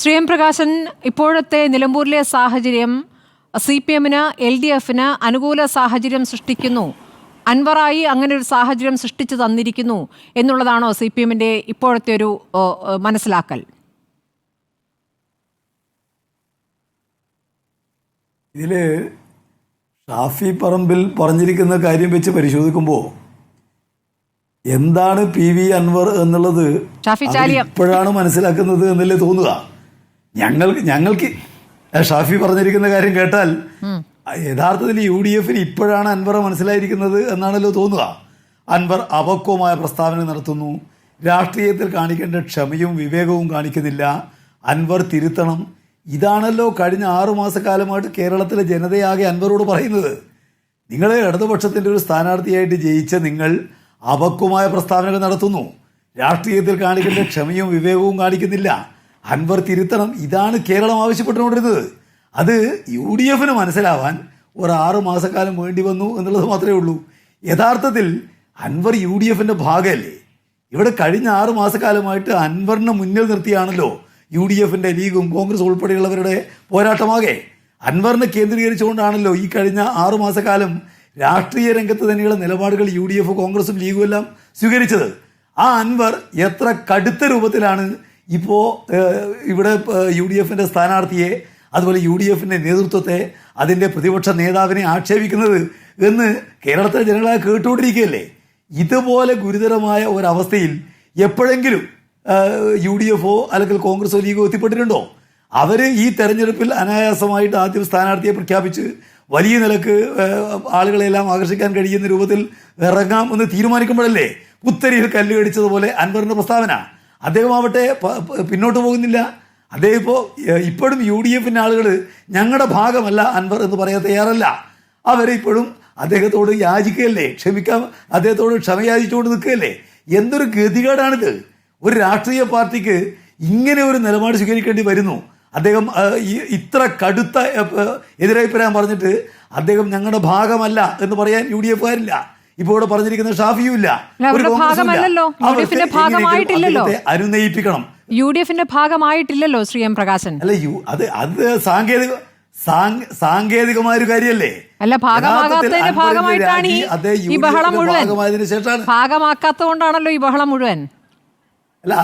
Shri M Prakashan ഇപ്പോഴത്തെ നിലമ്പൂരിലെ സാഹചര്യം സി പി എമ്മിന് എൽ ഡി എഫിന് അനുകൂല സാഹചര്യം സൃഷ്ടിക്കുന്നു. അൻവറായി അങ്ങനെ ഒരു സാഹചര്യം സൃഷ്ടിച്ചു തന്നിരിക്കുന്നു എന്നുള്ളതാണോ സി പി എമ്മിന്റെ ഇപ്പോഴത്തെ ഒരു മനസ്സിലാക്കൽ? ഇതിൽ ഷാഫി പറമ്പിൽ പറഞ്ഞിരിക്കുന്ന കാര്യം വെച്ച് പരിശോധിക്കുമ്പോൾ എന്താണ് പി വി അൻവർ എന്നുള്ളത്. ഇപ്പോഴാണ് മനസ്സിലാക്കുന്നത് എന്നല്ലേ തോന്നുക? ഞങ്ങൾക്ക് ഞങ്ങൾക്ക് ഷാഫി പറഞ്ഞിരിക്കുന്ന കാര്യം കേട്ടാൽ യഥാർത്ഥത്തിൽ യു ഡി എഫിന് ഇപ്പോഴാണ് അൻവർ മനസ്സിലായിരിക്കുന്നത് എന്നാണല്ലോ തോന്നുക. അൻവർ അപക്വമായ പ്രസ്താവന നടത്തുന്നു. രാഷ്ട്രീയത്തിൽ കാണിക്കേണ്ട ക്ഷമയും വിവേകവും കാണിക്കുന്നില്ല. അൻവർ തിരുത്തണം. ഇതാണല്ലോ കഴിഞ്ഞ ആറുമാസക്കാലമായിട്ട് കേരളത്തിലെ ജനതയാകെ അൻവറോട് പറയുന്നത്. നിങ്ങളെ ഇടതുപക്ഷത്തിന്റെ ഒരു സ്ഥാനാർത്ഥിയായിട്ട് ജയിച്ച നിങ്ങൾ അപക്വമായ പ്രസ്താവനകൾ നടത്തുന്നു. രാഷ്ട്രീയത്തിൽ കാണിക്കേണ്ട ക്ഷമയും വിവേകവും കാണിക്കുന്നില്ല. അൻവർ തിരുത്തണം. ഇതാണ് കേരളം ആവശ്യപ്പെട്ടുകൊണ്ടിരുന്നത്. അത് യു ഡി എഫിന് മനസ്സിലാവാൻ ഒരു ആറു മാസക്കാലം വേണ്ടി വന്നു എന്നുള്ളത് മാത്രമേ ഉള്ളൂ. യഥാർത്ഥത്തിൽ അൻവർ യു ഡി എഫിന്റെ ഭാഗമല്ലേ? ഇവിടെ കഴിഞ്ഞ ആറു മാസക്കാലമായിട്ട് അൻവറിനെ മുന്നിൽ നിർത്തിയാണല്ലോ യു ഡി എഫിന്റെ ലീഗും കോൺഗ്രസ് ഉൾപ്പെടെയുള്ളവരുടെ പോരാട്ടമാകെ. അൻവറിനെ കേന്ദ്രീകരിച്ചുകൊണ്ടാണല്ലോ ഈ കഴിഞ്ഞ ആറു മാസക്കാലം രാഷ്ട്രീയ രംഗത്ത് തന്നെയുള്ള നിലപാടുകൾ യു ഡി എഫ് കോൺഗ്രസും ലീഗും എല്ലാം സ്വീകരിച്ചത്. ആ അൻവർ എത്ര കടുത്ത രൂപത്തിലാണ് ഇപ്പോൾ ഇവിടെ യു ഡി എഫിന്റെ സ്ഥാനാർത്ഥിയെ അതുപോലെ യു ഡി എഫിന്റെ നേതൃത്വത്തെ അതിന്റെ പ്രതിപക്ഷ നേതാവിനെ ആക്ഷേപിക്കുന്നത് എന്ന് കേരളത്തിലെ ജനങ്ങളെ കേട്ടുകൊണ്ടിരിക്കുകയല്ലേ? ഇതുപോലെ ഗുരുതരമായ ഒരവസ്ഥയിൽ എപ്പോഴെങ്കിലും യു ഡി എഫോ അല്ലെങ്കിൽ കോൺഗ്രസോ ലീഗോ എത്തിപ്പെട്ടിട്ടുണ്ടോ? അവർ ഈ തെരഞ്ഞെടുപ്പിൽ അനായാസമായിട്ട് ആദ്യം സ്ഥാനാർത്ഥിയെ പ്രഖ്യാപിച്ച് വലിയ നിലയ്ക്ക് ആളുകളെല്ലാം ആകർഷിക്കാൻ കഴിയുന്ന രൂപത്തിൽ ഇറങ്ങാം എന്ന് തീരുമാനിക്കുമ്പോഴല്ലേ പുത്തരിയിൽ കല്ല് കടിച്ചതുപോലെ അൻവറിന്റെ പ്രസ്താവന? അദ്ദേഹം ആവട്ടെ പിന്നോട്ട് പോകുന്നില്ല. അദ്ദേഹം ഇപ്പോൾ ഇപ്പോഴും യു ഡി എഫിന്റെ ആളുകൾ ഞങ്ങളുടെ ഭാഗമല്ല അൻവർ എന്ന് പറയാൻ തയ്യാറല്ല. അവരെ ഇപ്പോഴും അദ്ദേഹത്തോട് യാചിക്കുകയല്ലേ? ക്ഷമിക്കാൻ അദ്ദേഹത്തോട് ക്ഷമയാചിച്ചുകൊണ്ട് നിൽക്കുകയല്ലേ? എന്തൊരു ഗതികേടാണിത്. ഒരു രാഷ്ട്രീയ പാർട്ടിക്ക് ഇങ്ങനെ ഒരു നിലപാട് സ്വീകരിക്കേണ്ടി വരുന്നു. അദ്ദേഹം ഇത്ര കടുത്ത എതിരഭിപ്രായം പറഞ്ഞിട്ട് അദ്ദേഹം ഞങ്ങളുടെ ഭാഗമല്ല എന്ന് പറയാൻ യു ഡി എഫുകാരില്ല. ഇപ്പോൾ ഇവിടെ പറഞ്ഞിരിക്കുന്ന ഷാഫിയും ഇല്ല ഒരു കോൺഗ്രസും ഇല്ല. യു ഡി എഫിന്റെ ഭാഗമായിട്ടില്ലല്ലോ. അദ്ദേഹത്തെ അനുനയിപ്പിക്കണം. യു ഡി എഫിന്റെ ഭാഗമായിട്ടില്ലല്ലോ ശ്രീ എം പ്രകാശൻ. അല്ല യു അത് അത് സാങ്കേതിക സാങ്കേ- സാങ്കേതികമായ ഒരു കാര്യമല്ലേ? അല്ല, ഭാഗമാകാത്തതിന്റെ ഭാഗമായിട്ടാണ് ഈ- ബഹളം മുഴുവൻ. ഭാഗമാക്കാത്തത് കൊണ്ടാണല്ലോ ഭാഗമാക്കാത്തതുകൊണ്ടാണല്ലോ ഈ ബഹളം മുഴുവൻ. അല്ല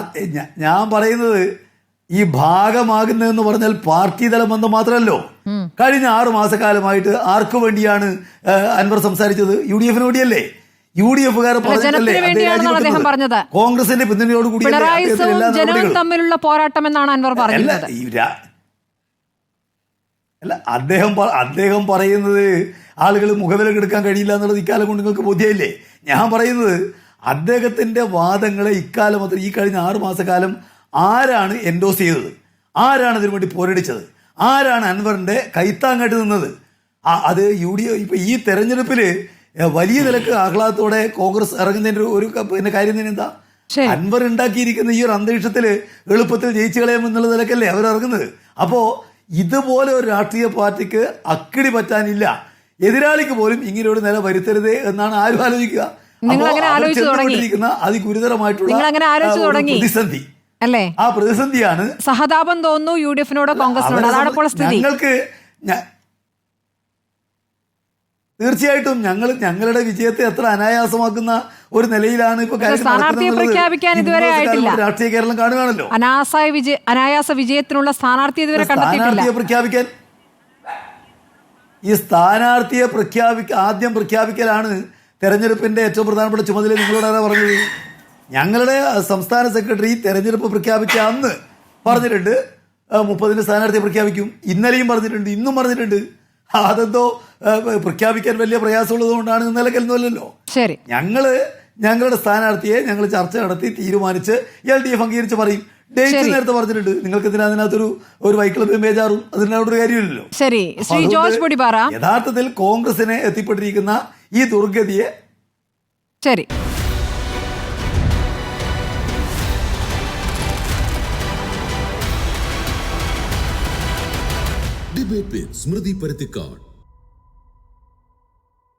ഞാൻ പറയുന്നത് ഈ ഭാഗമാകുന്നതെന്ന് പറഞ്ഞാൽ പാർട്ടി തലം എന്ന് മാത്രമല്ലോ. കഴിഞ്ഞ ആറു മാസക്കാലമായിട്ട് ആർക്കു വേണ്ടിയാണ് അൻവർ സംസാരിച്ചത്? യു ഡി എഫിന് വേണ്ടിയല്ലേ? യു ഡി എഫ് ജനത്തിന് അദ്ദേഹം പറഞ്ഞത്. കോൺഗ്രസിന്റെ പിന്തുണയോട് കൂടി പിണറായി അദ്ദേഹത്തിന് എല്ലാ ജനവും നടപടികളും തമ്മിലുള്ള പോരാട്ടം എന്നാണ് അൻവർ പറഞ്ഞത് അല്ല അദ്ദേഹം അദ്ദേഹം പറയുന്നത് ആളുകൾ മുഖവിലക്ക് എടുക്കാൻ കഴിയില്ല എന്നുള്ളത് ഇക്കാലം കൊണ്ട് നിങ്ങൾക്ക് ബോധ്യമില്ലേ ഞാൻ പറയുന്നത് അദ്ദേഹത്തിന്റെ വാദങ്ങളെ ഇക്കാലം അത്ര ഈ കഴിഞ്ഞ ആറു മാസക്കാലം ആരാണ് എൻഡോസ് ചെയ്തത്? ആരാണ് ഇതിനു വേണ്ടി പോരടിച്ചത്? ആരാണ് അൻവറിന്റെ കൈത്താങ്ങായിട്ട് നിന്നത്? ആ അത് യു ഡി ഇപ്പൊ ഈ തെരഞ്ഞെടുപ്പിൽ വലിയ നിലയ്ക്ക് ആഹ്ലാദത്തോടെ കോൺഗ്രസ് ഇറങ്ങുന്നതിന്റെ ഒരു പിന്നെ കാര്യം തന്നെ എന്താ. അൻവർ ഉണ്ടാക്കിയിരിക്കുന്ന ഈ ഒരു അന്തരീക്ഷത്തിൽ എളുപ്പത്തിൽ ജയിച്ചു കളയാം എന്നുള്ള നിലക്കല്ലേ അവർ ഇറങ്ങുന്നത്. അപ്പോ ഇതുപോലെ ഒരു രാഷ്ട്രീയ പാർട്ടിക്ക് അക്കിടി പറ്റാനില്ല. എതിരാളിക്ക് പോലും ഇങ്ങനെ ഒരു നില വരുത്തരുത് എന്നാണ് ആരും ആലോചിക്കുക. അതിഗുരുതരമായിട്ടുള്ള. പ്രതിസന്ധി. അല്ലേ? ആ പ്രതിസന്ധിയാണ്. സഹതാപം തോന്നുന്നു യു ഡി എഫിനോട് കോൺഗ്രസിനോട്. അതാണ് ഇപ്പോൾ സ്ഥിതി. ഞങ്ങൾക്ക് തീർച്ചയായിട്ടും ഞങ്ങൾ ഞങ്ങളുടെ വിജയത്തെ എത്ര അനായാസമാക്കുന്ന ഒരു നിലയിലാണ് ഇപ്പൊ സ്ഥാനാർത്ഥിയെ പ്രഖ്യാപിക്കാൻ ഇതുവരെ ആയിട്ടില്ല. രാഷ്ട്രീയ കേരളം കാണുകയാണല്ലോ. അനാസായ വിജയ അനായാസ വിജയത്തിനുള്ള സ്ഥാനാർത്ഥി ഇതുവരെ കണ്ടെത്തിയിട്ടില്ല. സ്ഥാനാർത്ഥിയെ പ്രഖ്യാപിക്കാൻ ഈ സ്ഥാനാർത്ഥിയെ പ്രഖ്യാപിക്ക ആദ്യം പ്രഖ്യാപിക്കലാണ് തെരഞ്ഞെടുപ്പിന്റെ ഏറ്റവും പ്രധാനപ്പെട്ട ചുമതല നിങ്ങളോട് ആരാ പറഞ്ഞത്? ഞങ്ങളുടെ സംസ്ഥാന സെക്രട്ടറി തെരഞ്ഞെടുപ്പ് പ്രഖ്യാപിച്ച അന്ന് പറഞ്ഞിട്ടുണ്ട്. മുപ്പതിന് സ്ഥാനാർത്ഥിയെ പ്രഖ്യാപിക്കും. ഇന്നലെയും പറഞ്ഞിട്ടുണ്ട് ഇന്നും പറഞ്ഞിട്ടുണ്ട്. അതെന്തോ പ്രഖ്യാപിക്കാൻ വലിയ പ്രയാസമുള്ളത് കൊണ്ടാണ് നിലക്കലൊന്നുമല്ലല്ലോ ശരി. ഞങ്ങൾ ഞങ്ങളുടെ സ്ഥാനാർത്ഥിയെ ഞങ്ങൾ ചർച്ച നടത്തി തീരുമാനിച്ച് എൽ ഡി എഫ് അംഗീകരിച്ച് പറയും. ഡേറ്റ് നേരത്തെ പറഞ്ഞിട്ടുണ്ട്. നിങ്ങൾക്ക് എന്തിനാ അതിനകത്തൊരു ഒരു വൈക്ലബ് ബേജാറും? അതിനോടൊരു കാര്യമില്ലല്ലോ. ശരി. ശ്രീ ജോർജ് യഥാർത്ഥത്തിൽ കോൺഗ്രസിനെ എത്തിപ്പെട്ടിരിക്കുന്ന ഈ ദുർഗതിയെ ശരി. वे स्मृति परितिकाड